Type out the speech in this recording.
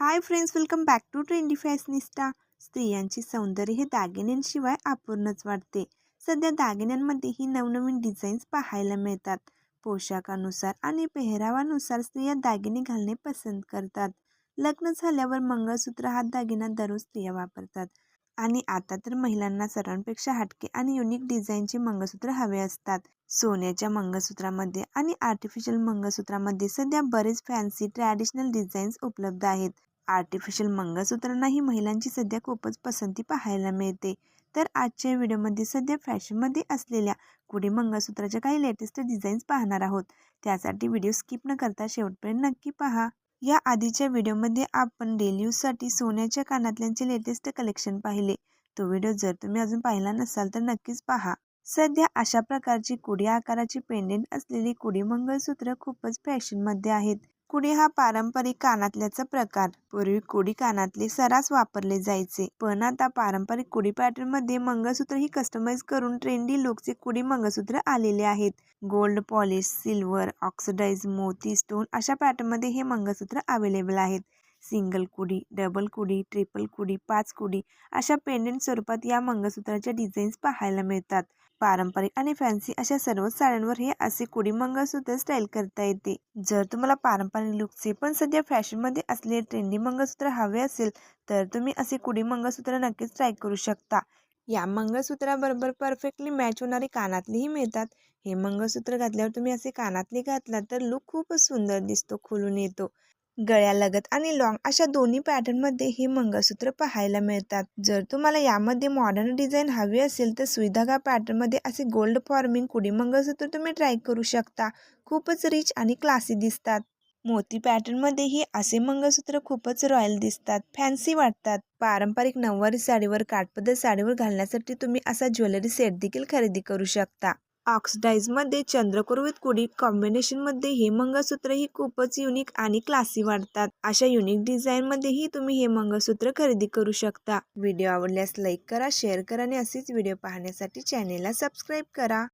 Hi friends welcome back to trendy fashionista स्त्रियांची सौंदर्य हे दागिन्यांशिवाय अपूर्णच वाटते. सध्या दागिन्यांमध्येही नवनवीन डिझाईन्स पाहायला मिळतात. पोशाखानुसार आणि पेहरावानुसार स्त्रिया दागिने घालणे पसंत करतात. लग्न झाल्यावर मंगळसूत्र हा दागिना दररोज स्त्रिया वापरतात. आणि आता तर महिलांना सर्वांपेक्षा हटके आणि युनिक डिझाईनचे मंगळसूत्र हवे असतात. सोन्याच्या मंगळसूत्रामध्ये आणि आर्टिफिशियल मंगळसूत्रामध्ये सध्या बरेच फॅन्सी ट्रॅडिशनल डिझाईन्स उपलब्ध आहेत. आर्टिफिशियल मंगळसूत्रांनाही महिलांची सध्या खूपच पसंती पाहायला मिळते. तर आजच्या व्हिडिओमध्ये सध्या फॅशनमध्ये असलेल्या कुडी मंगळसूत्राच्या काही लेटेस्ट डिझाईन्स पाहणार आहोत. त्यासाठी व्हिडिओ स्किप न करता शेवटपर्यंत नक्की पहा. या आधीच्या व्हिडिओमध्ये आपण डेली यूजसाठी सोन्याच्या कानातल्यांचे लेटेस्ट कलेक्शन पाहिले. तो व्हिडिओ जर तुम्ही अजून पाहिला नसाल तर नक्कीच पहा. सध्या अशा प्रकारची कुडी आकाराची पेंडेंट असलेली कुडी मंगळसूत्र खूपच फॅशनमध्ये आहेत. कुडी हा पारंपरिक कानातल्याचा प्रकार पूर्वी कुडी कानातले सरास वापरले जायचे. पण आता पारंपरिक कुडी पॅटर्नमध्ये मंगळसूत्र ही कस्टमाइज करून ट्रेंडी लुकचे कुडी मंगळसूत्र आलेले आहेत. गोल्ड पॉलिश सिल्वर ऑक्सिडाइज मोती स्टोन अशा पॅटर्नमध्ये हे मंगळसूत्र अवेलेबल आहेत. सिंगल कुडी डबल कुडी ट्रिपल कुडी पाच कुडी अशा पेंडेंट स्वरूपात या मंगळसूत्राच्या डिझाईन्स पाहायला मिळतात. पारंपरिक आणि फॅन्सी अशा सर्व साड्यांवर हे असे कुडी मंगळसूत्र स्टाईल करता येते. जर तुम्हाला पारंपरिक लुकचे पण सध्या फॅशनमध्ये असलेले ट्रेंडी मंगळसूत्र हवे असेल तर तुम्ही असे कुडी मंगळसूत्र नक्कीच ट्राय करू शकता. या मंगळसूत्राबरोबर परफेक्टली मॅच होणारे कानातलेही मिळतात. हे मंगळसूत्र घातल्यावर तुम्ही असे कानातले घातलात तर लुक खूपच सुंदर दिसतो खुलून येतो. गळ्यालगत आणि लॉंग अशा दोन्ही पॅटर्नमध्ये हे मंगळसूत्र पाहायला मिळतात. जर तुम्हाला यामध्ये मॉडर्न डिझाईन हवी असेल तर सुविधागा पॅटर्नमध्ये असे गोल्ड फॉर्मिंग कुडी मंगळसूत्र तुम्ही ट्राय करू शकता. खूपच रिच आणि क्लासी दिसतात. मोती पॅटर्नमध्येही असे मंगळसूत्र खूपच रॉयल दिसतात. फॅन्सी वाटतात. पारंपरिक नऊवारी साडीवर काठपदर साडीवर घालण्यासाठी तुम्ही असा ज्वेलरी सेट देखील खरेदी करू शकता. ऑक्सिडाईजमध्ये चंद्रकोर विथ कुडी कॉम्बिनेशनमध्ये हे मंगळसूत्रही खूपच युनिक आणि क्लासी वाटतात अशा युनिक डिझाईनमध्येही तुम्ही हे मंगळसूत्र खरेदी करू शकता. व्हिडिओ आवडल्यास लाईक करा शेअर करा आणि असेच व्हिडिओ पाहण्यासाठी चॅनेलला सबस्क्राईब करा.